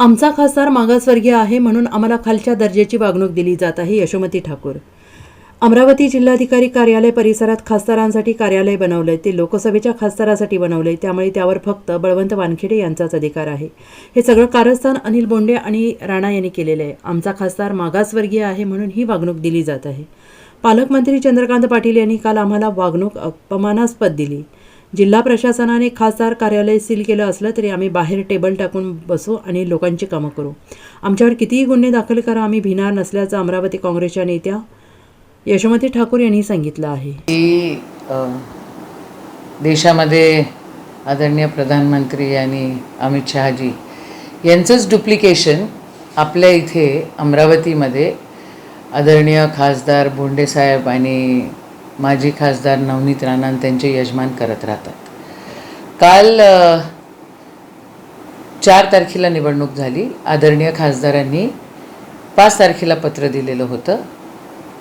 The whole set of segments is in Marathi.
आमचा खासदार मागासवर्गीय आहे म्हणून आम्हाला खालच्या दर्जाची वागणूक दिली जात आहे यशोमती ठाकूर. अमरावती जिल्हाधिकारी कार्यालय परिसरात खासदारांसाठी कार्यालय बनवलंय ते लोकसभेच्या खासदारासाठी बनवलंय त्यामुळे त्यावर फक्त बळवंत वानखेडे यांचाच अधिकार आहे. हे सगळं कारस्थान अनिल बोंडे आणि राणा यांनी केलेलं आहे. आमचा खासदार मागासवर्गीय आहे म्हणून ही वागणूक दिली जात आहे. पालकमंत्री चंद्रकांत पाटील यांनी काल आम्हाला वागणूक अपमानास्पद दिली. जिल्हा प्रशासनाने खासदार कार्यालय सील केलं असलं तरी आम्ही बाहेर टेबल टाकून बसू आणि लोकांची कामं करू. आमच्यावर कितीही गुन्हे दाखल करा आम्ही भिणार नसल्याचं अमरावती काँग्रेसच्या नेत्या यशोमती ठाकूर यांनी सांगितलं आहे. की देशामध्ये आदरणीय प्रधानमंत्री आणि अमित शहाजी यांचंच डुप्लिकेशन आपल्या इथे अमरावतीमध्ये आदरणीय खासदार बोंडेसाहेब आणि माजी खासदार नवनीत राणा त्यांचे यजमान करत राहतात. काल चार तारखेला निवडणूक झाली. आदरणीय खासदारांनी पाच तारखेला पत्र दिलेलं होतं.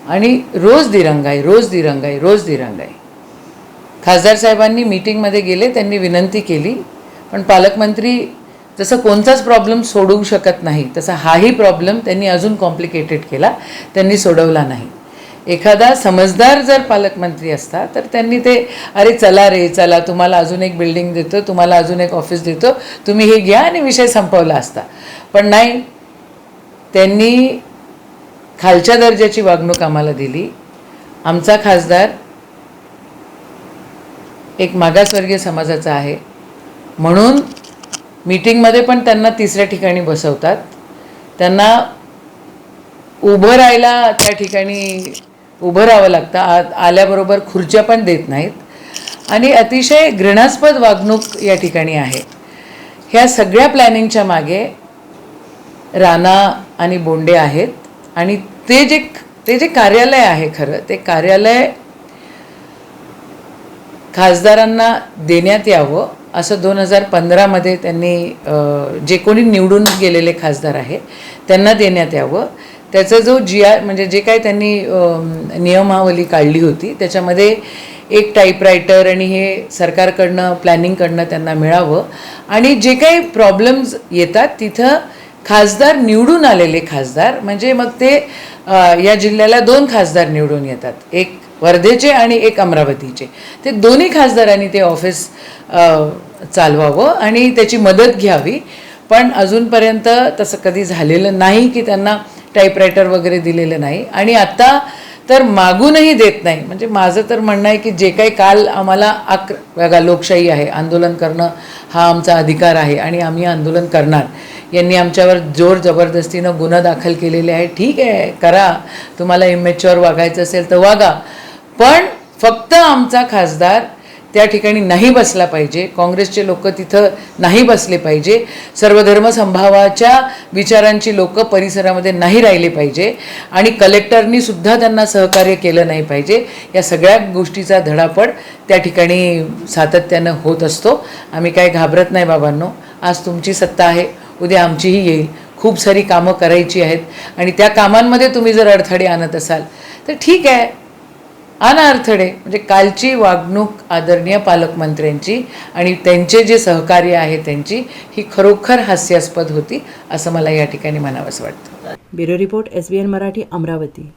आणि रोज दिरंगाई रोज दिरंगाई रोज दिरंगाई. खासदार साहेबांनी मीटिंगमध्ये गेले त्यांनी विनंती केली. पण पालकमंत्री जसं कोणताच प्रॉब्लेम सोडवू शकत नाही तसा हाही प्रॉब्लेम त्यांनी अजून कॉम्प्लिकेटेड केला. त्यांनी सोडवला नाही. एखादा समजदार जर पालकमंत्री असता तर त्यांनी ते अरे चला रे चला तुम्हाला अजून एक बिल्डिंग देतो तुम्हाला अजून एक ऑफिस देतो तुम्ही हे घ्या आणि विषय संपवला असता. पण नाही त्यांनी खालच्या दर्जाची वागणूक आम्हाला दिली. आमचा खासदार एक मागासवर्गीय समाजाचा आहे. म्हणून मीटिंगमध्ये पण त्यांना तिसऱ्या ठिकाणी बसवतात. त्यांना उभं राहायला त्या ठिकाणी उभं राहावं लागतं. आ आल्याबरोबर खुर्च्या पण देत नाहीत. आणि अतिशय घृणास्पद वागणूक या ठिकाणी आहे. ह्या सगळ्या प्लॅनिंगच्या मागे राणा आणि बोंडे आहेत. आणि ते जे ते जे कार्यालय आहे खरं ते कार्यालय खासदारांना देण्यात यावं असं दोन हजार पंधरामध्ये त्यांनी जे कोणी निवडून गेलेले खासदार आहे त्यांना देण्यात यावं. त्याचा जो जी आर म्हणजे जे काय त्यांनी नियमावली काढली होती त्याच्यामध्ये एक टाईपरायटर आणि हे सरकारकडनं प्लॅनिंगकडनं त्यांना मिळावं. आणि जे काही प्रॉब्लेम्स येतात तिथं खासदार निवडून आलेले खासदार म्हणजे मग ते या जिल्ह्याला दोन खासदार निवडून येतात एक वर्धेचे आणि एक अमरावतीचे. ते दोन्ही खासदारांनी ते ऑफिस चालवावं आणि त्याची मदत घ्यावी. पण अजूनपर्यंत तसं कधी झालेलं नाही की त्यांना टाईपरायटर वगैरे दिलेलं नाही. आणि आत्ता तर मागूनही देत नाही. म्हणजे माझं तर म्हणणं आहे की जे काही काल आम्हाला आक्र बघा लोकशाही आहे. आंदोलन करणं हा आमचा अधिकार आहे आणि आम्ही आंदोलन करणार. यांनी आमच्यावर जोर जबरदस्तीनं गुन्हा दाखल केलेले आहे. ठीक आहे करा. तुम्हाला इमेच्युअर वागायचं असेल तर वागा. पण फक्त आमचा खासदार त्या ठिकाणी नाही बसला पाहिजे. काँग्रेसचे लोक तिथं नाही बसले पाहिजे. सर्वधर्म संभावाच्या विचारांची लोक परिसरामध्ये नाही राहिले पाहिजे. आणि कलेक्टरनी सुद्धा त्यांना सहकार्य केलं नाही पाहिजे. या सगळ्या गोष्टीचा धडापड त्या ठिकाणी सातत्यानं होत असतो. आम्ही काय घाबरत नाही बाबांनो. आज तुमची सत्ता आहे. उद्या आमचीही येईल. खूप सारी कामं करायची आहेत. आणि त्या कामांमध्ये तुम्ही जर अडथळे आणत असाल तर ठीक आहे. आणा म्हणजे कालची वागणूक आदरणीय पालकमंत्र्यांची आणि त्यांचे जे सहकार्य आहे त्यांची ही खरोखर हास्यास्पद होती असं मला या ठिकाणी म्हणावंसं वाटतं. Bureau report S B N Marathi Amravati.